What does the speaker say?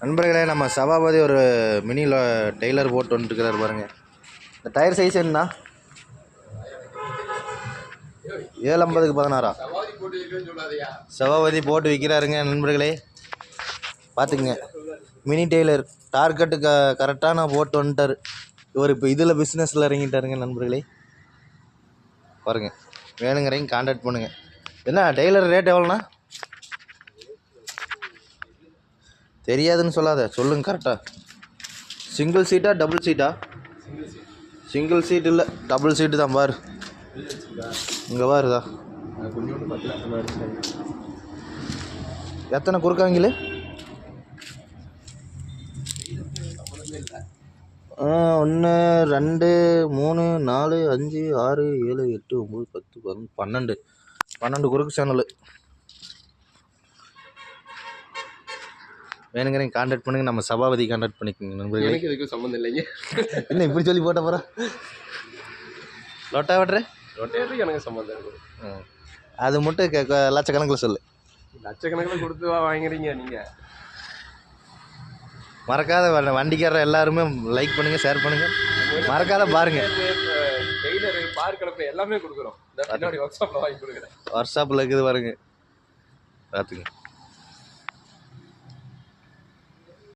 நண்பர்களே நம்ம சபாபதி ஒரு மினி டெய்லர் போட்டு வந்துட்டுருக்கிறாரு பாருங்கள் இந்த டயர் சைஸ் என்ன ஏழு ஐம்பதுக்கு பதினாறா? சபாபதி போட்டு விற்கிறாருங்க நண்பர்களே. பார்த்துக்குங்க மினி டெய்லர் டார்கெட்டு க கரெக்டாக நான் போட்டு வந்துட்டார். இவர் இப்போ இதில் பிஸ்னஸில் இறங்கிட்டாருங்க நண்பர்களே. பாருங்கள் வேணுங்கிறீங்க காண்டாக்ட் பண்ணுங்கள் என்ன டெய்லர் ரேட் எவ்வளோண்ணா? தெரியாதுன்னு சொல்லாத சொல்லுங்க கரெக்டாக சிங்கிள் சீட்டா டபுள் சீட்டா சிங்கிள் சீட் இல்லை டபுள் சீட்டு தான் பாரு. இங்கே பாருதா எத்தனை குறுக்காங்களே ஒன்று ரெண்டு மூணு நாலு அஞ்சு ஆறு ஏழு எட்டு ஒம்பது பத்து பதினொன்று பன்னெண்டு. பன்னெண்டு குறுக்கு சேனலு வேணுங்கிறீங்க காண்டாக்ட் பண்ணுங்க. நம்ம சபாபதி காண்டாக்ட் பண்ணிக்கோங்க நண்பர்களே. எனக்கு இதுக்கு சம்மந்தம் இல்லைங்க. என்ன இப்படி சொல்லி போட்ட போகிறா லொட்டா விட்ற ரொட்டேருக்கு எனக்கு சம்மந்தம் இருக்கு அது மட்டும் க- லட்சக்கணக்கில் சொல்லு. லட்சக்கணக்கில் கொடுத்து வா- வாங்குறீங்க நீங்க. மறக்காத வ- வண்டிக்காரர் எல்லாருமே லைக் பண்ணுங்க ஷேர் பண்ணுங்க. மறக்காத பாருங்க. டெய்லரு பார்க் கலப்பு எல்லாமே கொடுக்குறோம். இந்த பின்னாடி ஒர்க் ஷாப்ல வாங்கி கொடுக்குறேன். வாட்ஸ்அப்பில் இருக்குது பாருங்க. பார்த்துங்க